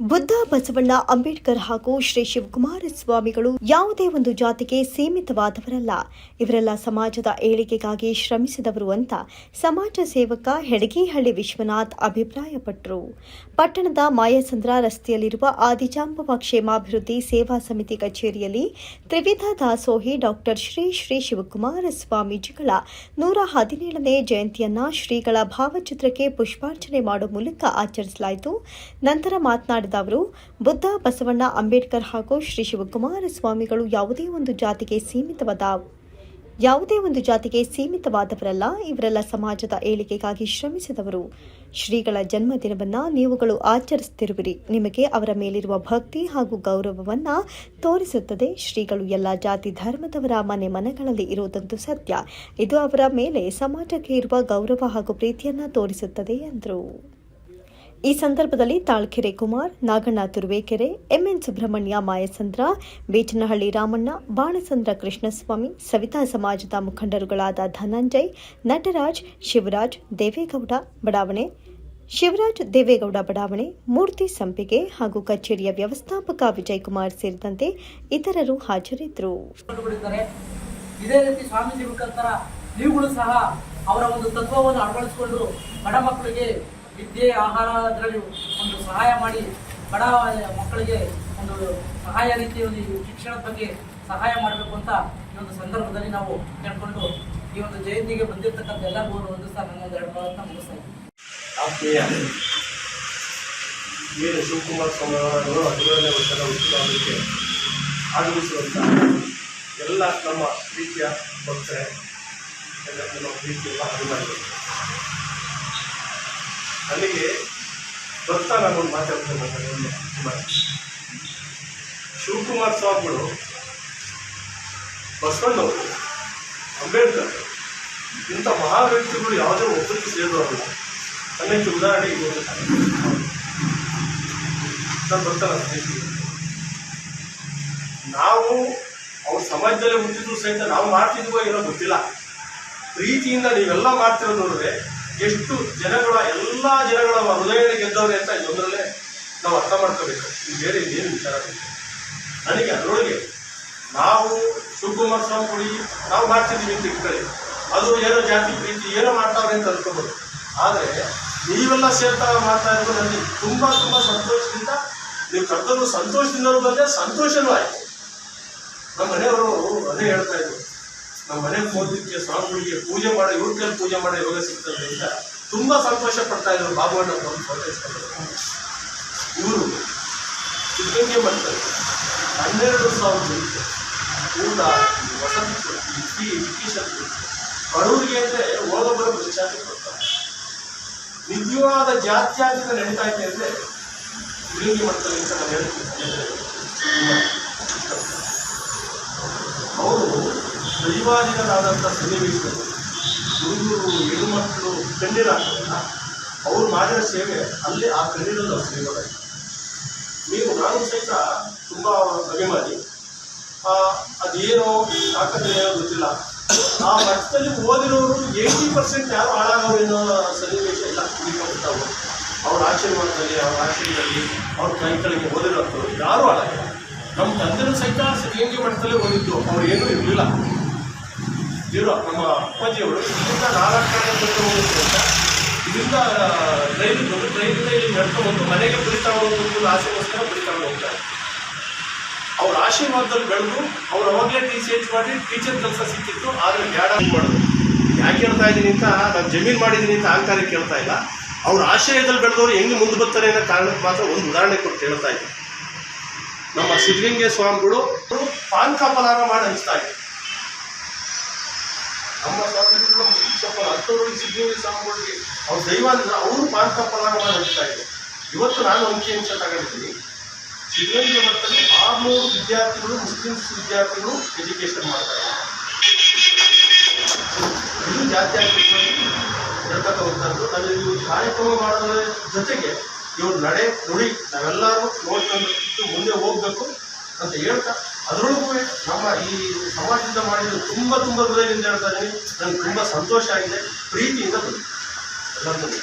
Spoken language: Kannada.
ಬುದ್ಧ, ಬಸವಣ್ಣ, ಅಂಬೇಡ್ಕರ್ ಹಾಗೂ ಶ್ರೀ ಶಿವಕುಮಾರ ಸ್ವಾಮಿಗಳು ಯಾವುದೇ ಒಂದು ಜಾತಿಗೆ ಸೀಮಿತವಾದವರಲ್ಲ. ಇವರೆಲ್ಲ ಸಮಾಜದ ಏಳಿಗೆಗಾಗಿ ಶ್ರಮಿಸಿದವರು ಅಂತ ಸಮಾಜ ಸೇವಕ ಹೆಡಗಿಹಳ್ಳಿ ವಿಶ್ವನಾಥ್ ಅಭಿಪ್ರಾಯಪಟ್ಟರು ಪಟ್ಟಣದ ಮಾಯಸಂದ್ರ ರಸ್ತೆಯಲ್ಲಿರುವ ಆದಿಜಾಂಬವ ಕ್ಷೇಮಾಭಿವೃದ್ಧಿ ಸೇವಾ ಸಮಿತಿ ಕಚೇರಿಯಲ್ಲಿ ತ್ರಿವಿಧ ದಾಸೋಹಿ ಡಾಕ್ಟರ್ ಶ್ರೀ ಶ್ರೀ ಶಿವಕುಮಾರ ಸ್ವಾಮೀಜಿಗಳ ನೂರ ಹದಿನೇಳನೇ ಜಯಂತಿಯನ್ನ ಶ್ರೀಗಳ ಭಾವಚಿತ್ರಕ್ಕೆ ಪುಷ್ಪಾರ್ಚನೆ ಮಾಡುವ ಮೂಲಕ ಆಚರಿಸಲಾಯಿತು. ನಂತರ ಮಾತನಾಡಿದ ಅವರು, ಬುದ್ಧ, ಬಸವಣ್ಣ, ಅಂಬೇಡ್ಕರ್ ಹಾಗೂ ಶ್ರೀ ಶಿವಕುಮಾರ ಸ್ವಾಮಿಗಳು ಯಾವುದೇ ಒಂದು ಜಾತಿಗೆ ಸೀಮಿತವಾದ, ಯಾವುದೇ ಒಂದು ಜಾತಿಗೆ ಸೀಮಿತವಾದವರಲ್ಲ, ಇವರೆಲ್ಲ ಸಮಾಜದ ಏಳಿಗೆಗಾಗಿ ಶ್ರಮಿಸಿದವರು. ಶ್ರೀಗಳ ಜನ್ಮದಿನವನ್ನ ನೀವುಗಳು ಆಚರಿಸುತ್ತಿರುವಿರಿ. ನಿಮಗೆ ಅವರ ಮೇಲಿರುವ ಭಕ್ತಿ ಹಾಗೂ ಗೌರವವನ್ನ ತೋರಿಸುತ್ತದೆ. ಶ್ರೀಗಳು ಎಲ್ಲ ಜಾತಿ ಧರ್ಮದವರ ಮನೆ ಮನಗಳಲ್ಲಿ ಇರುವುದಂತೂ ಸತ್ಯ. ಇದು ಅವರ ಮೇಲೆ ಸಮಾಜಕ್ಕೆ ಇರುವ ಗೌರವ ಹಾಗೂ ಪ್ರೀತಿಯನ್ನ ತೋರಿಸುತ್ತದೆ ಎಂದರು ಈ ಸಂದರ್ಭದಲ್ಲಿ ತಾಳ್ಕೆರೆ ಕುಮಾರ್, ನಾಗಣ್ಣ ತುರುವೇಕೆರೆ, ಎಂಎನ್ ಸುಬ್ರಹ್ಮಣ್ಯ ಮಾಯಸಂದ್ರ ಬೇಚನಹಳ್ಳಿ ರಾಮಣ್ಣ, ಬಾಣಸಂದ್ರ ಕೃಷ್ಣಸ್ವಾಮಿ, ಸವಿತಾ ಸಮಾಜದ ಮುಖಂಡರುಗಳಾದ ಧನಂಜಯ್, ನಟರಾಜ್, ಶಿವರಾಜ್ ದೇವೇಗೌಡ ಬಡಾವಣೆ, ಶಿವರಾಜ್ ದೇವೇಗೌಡ ಬಡಾವಣೆ, ಮೂರ್ತಿ ಸಂಪಿಗೆ ಹಾಗೂ ಕಚೇರಿಯ ವ್ಯವಸ್ಥಾಪಕ ವಿಜಯ್ ಕುಮಾರ್ ಸೇರಿದಂತೆ ಇತರರು ಹಾಜರಿದ್ದರು. ಇದೇ ರೀತಿ ಸ್ವಾಮೀಜಿ ಮುಖಾಂತರ ನೀವುಗಳು ಸಹ ಅವರ ಒಂದು ತತ್ವವನ್ನು ಅಳವಡಿಸಿಕೊಂಡು ಬಡ ಮಕ್ಕಳಿಗೆ ವಿದ್ಯೆ, ಆಹಾರ ಅದರಲ್ಲಿ ಒಂದು ಸಹಾಯ ಮಾಡಿ ಬಡ ಮಕ್ಕಳಿಗೆ ಒಂದು ಸಹಾಯ ರೀತಿಯ ಒಂದು ಶಿಕ್ಷಣದ ಬಗ್ಗೆ ಸಹಾಯ ಮಾಡಬೇಕು ಅಂತ ಈ ಒಂದು ಸಂದರ್ಭದಲ್ಲಿ ನಾವು ಕೇಳ್ಕೊಂಡು ಈ ಒಂದು ಜಯಂತಿಗೆ ಬಂದಿರತಕ್ಕಂಥ ಎಲ್ಲ ಒಂದು ಸಹ ನನ್ನ ಒಂದು ಎರಡು ಮಾತನ್ನ ಮುಗಿಸ್ತಾ ಇದ್ದೀನಿ. ಶಿವಕುಮಾರ್ ಸ್ವಾಮಿ ಹದಿನೇಳನೇ ವರ್ಷದ ಉತ್ಸವಕ್ಕೆ ಆಗಮಿಸುವಂಥ ಎಲ್ಲ ನಮ್ಮ ಪ್ರೀತಿಯ ಭಕ್ತರೇ ಎಲ್ಲ ನಮ್ಮ ಪ್ರೀತಿಯ ಅಭಿಮಾನಿಗಳು ನನಗೆ ಬರ್ತಾ ನಾನು ಮಾತಾಡ್ತೇನೆ ಶಿವಕುಮಾರ್ ಕುಮಾರ ಶಿವಕುಮಾರ ಸ್ವಾಮಿಗಳು ಬಸವಣ್ಣವರು, ಅಂಬೇಡ್ಕರ್, ಇಂಥ ಮಹಾ ವ್ಯಕ್ತಿಗಳು ಯಾವುದೇ ಒಬ್ಬರಿಗೆ ಸೇರಿದವರಲ್ಲ ಅನ್ನಕ್ಕೆ ಉದಾಹರಣೆ ಇದು ನಾನು ಬರ್ತಾನೆ ನಾವು ಅವ್ರ ಸಮಾಜದಲ್ಲೇ ಹುಟ್ಟಿದ್ರು ಸಹಿತ ನಾವು ಮಾಡ್ತಿದ್ವೋ ಏನೋ ಗೊತ್ತಿಲ್ಲ. ಪ್ರೀತಿಯಿಂದ ನೀವೆಲ್ಲ ಮಾಡ್ತಿರೋದು ನೋಡಿದ್ರೆ ಎಷ್ಟು ಜನಗಳ ಎಲ್ಲ ಜನಗಳ ಹೃದಯ ಗೆದ್ದವ್ರೆ ಅಂತ ಇದೊಂದರಲ್ಲೇ ನಾವು ಅರ್ಥ ಮಾಡ್ಕೋಬೇಕು. ಬೇರೆ ಏನು ವಿಚಾರ. ನನಗೆ ಅದರೊಳಗೆ ನಾವು ಶಿವಕುಮಾರ ಸ್ವಾಮಿ ನಾವು ಮಾಡ್ತಿದ್ದೀವಿ ಅಂತ ಇಟ್ಕೊಳ್ಳಿ ಅದು ಏನೋ ಜಾತಿ ಪ್ರೀತಿ ಏನೋ ಮಾಡ್ತಾವ್ರೆ ಅಂತ ಅನ್ಕೋಬೋದು. ಆದರೆ ನೀವೆಲ್ಲ ಸೇರ್ತಾ ಮಾಡ್ತಾ ಇರೋದು ನನಗೆ ತುಂಬ ತುಂಬ ಸಂತೋಷದಿಂದ, ನೀವು ಕರ್ತವ್ರು ಸಂತೋಷದಿಂದಲೂ ಬಂದೆ, ಸಂತೋಷನೂ ಆಯಿತು. ನಮ್ಮ ಮನೆಯವರು ಅದೇ ಹೇಳ್ತಾ ಇದ್ರು. ನಮ್ಮ ಮನೆಗೆ ಹೋದಕ್ಕೆ ಸ್ವಾಮಿಗಳಿಗೆ ಪೂಜೆ ಮಾಡೋ ಇವ್ರ ಪೂಜೆ ಮಾಡೋ ಯೋಗ ಸಿಗ್ತದೆ ಅಂತ ತುಂಬ ಸಂತೋಷ ಪಡ್ತಾ ಇದ್ರು ಬಾಬುವಣ್ಣ ಬಂದು ಫೋಟೋ ಇವರು ಸಿದ್ಧಂಗೆ ಮಾಡ್ತಾರೆ ಹನ್ನೆರಡು ಸಾವಿರ ಜನಕ್ಕೆ ಊಟ ವಸತಿ ಕೊಡ್ತೀವಿ ಎಜುಕೇಶನ್ ಬಡವರಿಗೆ ಅಂದರೆ ಹೋಗ ಬರೋ ಚಾರ್ಜ್ ಕೊಡ್ತಾರೆ. ನಿಜವಾದ ಜಾತ್ಯಾತೀತ ನಡೀತಾ ಇದೆ ಅಂದರೆ ಸಿದ್ಧಂಗೆ ಮಾಡ್ತಾರೆ ಅಂತ ನಾನು ಹೇಳ್ತೀನಿ ಅವರು ದೈವಾಧೀನರಾದಂಥ ಸನ್ನಿವೇಶದಲ್ಲಿ ಹುಡುಗರು ಹೆಣ್ಣುಮಕ್ಕಳು ಕಣ್ಣೀರಾಗ್ತದಲ್ಲ ಅವರು ಮಾಡಿರೋ ಸೇವೆ ಅಲ್ಲಿ ಆ ಕಣ್ಣೀರಲ್ಲಿ ಅವ್ರು ಸೇವೆ ನೀವು ನಾನು ಸಹಿತ ತುಂಬ ಅಭಿಮಾನಿ. ಅದೇನೋ ಯಾಕಂದ್ರೆ ಏನೋ ಗೊತ್ತಿಲ್ಲ. ಆ ಮಠದಲ್ಲಿ ಓದಿರೋರು ಏಯ್ಟಿ ಪರ್ಸೆಂಟ್ ಯಾರು ಹಾಳಾಗೋರು ಅನ್ನೋ ಸನ್ನಿವೇಶ ಇಲ್ಲ ಕುಡಿಕೊಂಡಿರ್ತಾವೆ. ಅವ್ರ ಆಶೀರ್ವಾದದಲ್ಲಿ ಅವ್ರ ಆಶೀರ್ವಾದದಲ್ಲಿ, ಅವ್ರ ಕೈ ಕೆಳಗೆ ಯಾರು ಯಾರೂ ಹಾಳಾಗಿಲ್ಲ. ನಮ್ಮ ತಂದೆನೂ ಸಹಿತ ಸಿಂಗಿ ಮಠದಲ್ಲೇ ಓದಿದ್ದು, ಅವ್ರು ಏನೂ ಇರಲಿಲ್ಲ. ಇರೋ ನಮ್ಮ ಅಪ್ಪಾಜಿಯವರು ಇದರಿಂದ ನಾಲ್ಕು ಬಂದು ಹೋಗೋದ್ರಿಂದ ಇದರಿಂದ ರೈಲು ಬಂದು ರೈಲಿಂದ ಇಲ್ಲಿ ನಡ್ಕೊಂಡು ಮನೆಗೆ ಬರೀತಾ ಹೋಗೋದು ಆಸೆಗೋಸ್ಕರ ಬರೀತಾ ಹೋಗ್ತಾರೆ. ಅವ್ರ ಆಶೀರ್ವಾದದಲ್ಲಿ ಬೆಳೆದು, ಅವ್ರು ಅವಾಗಲೇ ಟಿ ಸಿ ಎಚ್ ಮಾಡಿ ಟೀಚರ್ ಕೆಲಸ ಸಿಕ್ಕಿತ್ತು, ಆದರೆ ಬೇಡ ಮಾಡೋದು. ಯಾಕೆ ಹೇಳ್ತಾ ಇದ್ದೀನಿ ಅಂತ, ನಾನು ಜಮೀನು ಮಾಡಿದ್ದೀನಿ ಅಂತ ಅಹಂಕಾರ ಕೇಳ್ತಾ ಇಲ್ಲ. ಅವ್ರ ಆಶ್ರಯದಲ್ಲಿ ಬೆಳೆದವರು ಹೆಂಗೆ ಮುಂದೆ ಬರ್ತಾರೆ ಅನ್ನೋ ಕಾರಣಕ್ಕೆ ಮಾತ್ರ ಒಂದು ಉದಾಹರಣೆ ಕೊಟ್ಟು ಹೇಳ್ತಾ ಇದ್ದೀನಿ. ನಮ್ಮ ಸಿದ್ಧಲಿಂಗೇ ಸ್ವಾಮಿಗಳು ಪಾನ್ ಕಾಪಲಾರ ಮಾಡಿ ಅನಿಸ್ತಾ ಇದ್ರು. ನಮ್ಮ ಸ್ವಾಮಿಗಳು ಸ್ವಲ್ಪ ಹತ್ತೋರಿಗೆ ಸಿದ್ಧಿ ಸ್ವಾಮಿಗಳಿಗೆ ಅವ್ರ ದೈವಾದ ಅವರು ಪಾನ್ ಕಾಪಲಾರ ನಡೀತಾ ಇದ್ರು ಇವತ್ತು ನಾನು ಅಂಕಿ ಅಂಶ ತಗೊಂಡಿದ್ದೀನಿ ಸಿದ್ಧಗಂಗೆ ಮಟ್ಟದಲ್ಲಿ ಆರ್ನೂರು ವಿದ್ಯಾರ್ಥಿಗಳು ಮುಸ್ಲಿಮ್ಸ್ ವಿದ್ಯಾರ್ಥಿಗಳು ಎಜುಕೇಶನ್ ಮಾಡ್ತಾ ಇದ್ದಾರೆ ಇದು ಜಾತ್ಯಾತೀತವಾಗಿ ನಡ್ಕೊತ ಹೋಗ್ತಾಯಿದ್ರು ನಾನು ಈ ಕಾರ್ಯಕ್ರಮ ಮಾಡೋದ್ರ ಜೊತೆಗೆ ಇವ್ರ ನಡೆ ನುಡಿ ನಾವೆಲ್ಲರೂ ನೋಡ್ಕೊಂಡು ಮುಂದೆ ಹೋಗ್ಬೇಕು ಅಂತ ಹೇಳ್ತಾ ಅದರೊಳಗೂ ನಮ್ಮ ಈ ಸಮಾಜದಿಂದ ಮಾಡಿದ್ದು ತುಂಬ ತುಂಬ ಹೃದಯದಿಂದ ಹೇಳ್ತಾ ಇದ್ದೀನಿ. ನನಗೆ ತುಂಬ ಸಂತೋಷ ಆಗಿದೆ. ಪ್ರೀತಿಯಿಂದ ಬಂದಿದೆ